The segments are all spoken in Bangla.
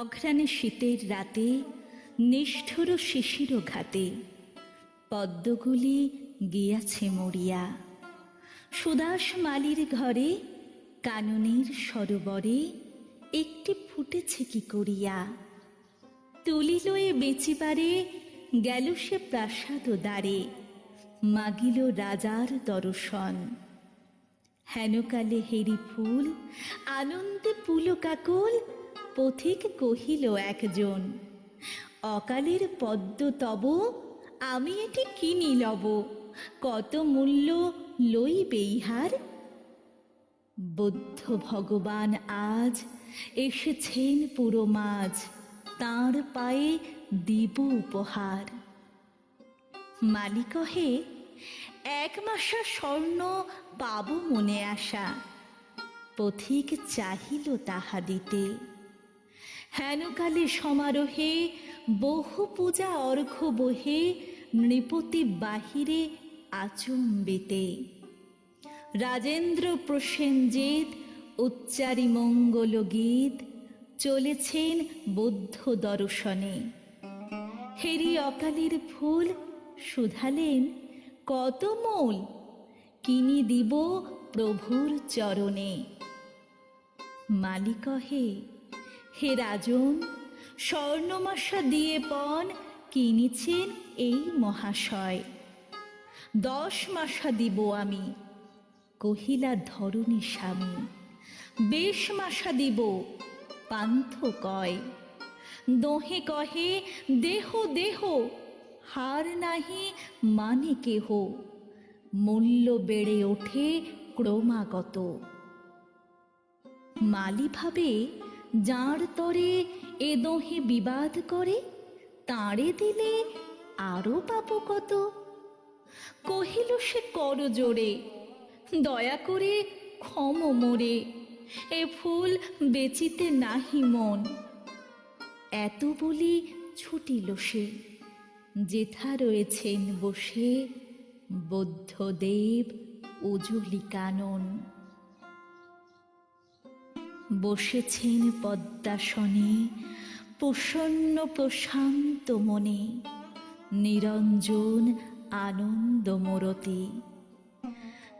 অঘ্রাণে শীতের রাতে, নিষ্ঠুর শিশির ঘাতে, পদ্মগুলি গিয়াছে মরিয়া। সুদাস মালির ঘরে, কাননের সরোবরে একটি ফুটেছে কি করিয়া। তুলিলয়ে বেচিবারে, গেল সে প্রাসাদ দ্বারে, মাগিল রাজার দর্শন। হেনকালে হেরি ফুল, আনন্দে পুলকাকুল পথিক কহিল একজন, অকালের পদ্ম তব, আমি এটি কিনি লব, কত মূল্য লইবে ইহার? বুদ্ধ ভগবান আজ এসেছেন পুরো মাঝ, তাঁর পায়ে দিব উপহার। মালি কহে এক মাসা স্বর্ণ পাব মনে আশা, পথিক চাহিল তাহা দিতে। হেনকালে সমারোহে বহু পূজা অর্ঘ বহে নৃপতি বাহিরে আচম্বিতে। রাজেন্দ্র প্রসেনজিৎ উচ্চারি মঙ্গল গীত চলেছেন বৌদ্ধ দর্শনে। হেরি অকালের ফুল শুধালেন কত মূল? কিনি দিব প্রভুর চরণে। মালি কহে হে রাজন স্বর্ণমাশা দিয়ে পণ কিনেছেন এই মহাশয়। দশ মাসা দিব আমি, কহিলা ধরণী স্বামী। বেশ মাসা দিব, পান্থ কয়। দোহে কহে, দেহ দেহ, হার নাহি মানে কেহ। মূল্য বেড়ে ওঠে ক্রমাগত। মালি ভাবে যাঁর তরে এ দোহে বিবাদ করে, তাঁরে দিলে আরও পাবো কত? কহিল সে কর জোরে, দয়া করে ক্ষম মোরে, এ ফুল বেচিতে নাহি মন। এত বলি ছুটিল সে, যেথা রয়েছেন বসে, বৌদ্ধদেব উজলি কানন বসেছেন পদ্মাসনে, প্রসন্ন প্রশান্ত মনে, নিরঞ্জন আনন্দ মোরতে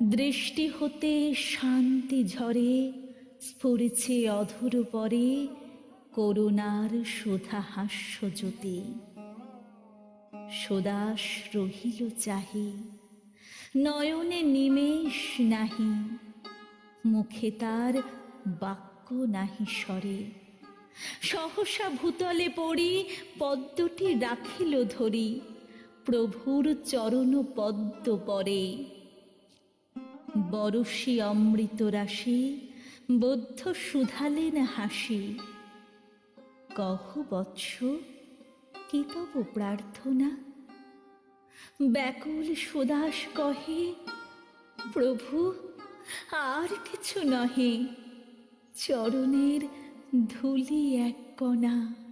দৃষ্টি হতে শান্তি ঝরে, স্ফুরেছে অধর পরে করুণার সুধা হাস্যজ্যোতি। সুদাস রহিল চাহি, নয়নে নিমেষ নাহি, মুখে তার বাক্য নাহি স্বরে। সহসা ভূতলে পড়ি, পদ্মটি রাখিল ধরি। প্রভুর চরণ পদ্ম পরে। বরশি অমৃত রাশি, বৌদ্ধ সুধালেন হাসি। কহ বৎস, কি তব প্রার্থনা? ব্যাকুল সুদাস কহে, প্রভু, আর কিছু নহে। চরণের ধুলি এক কণা।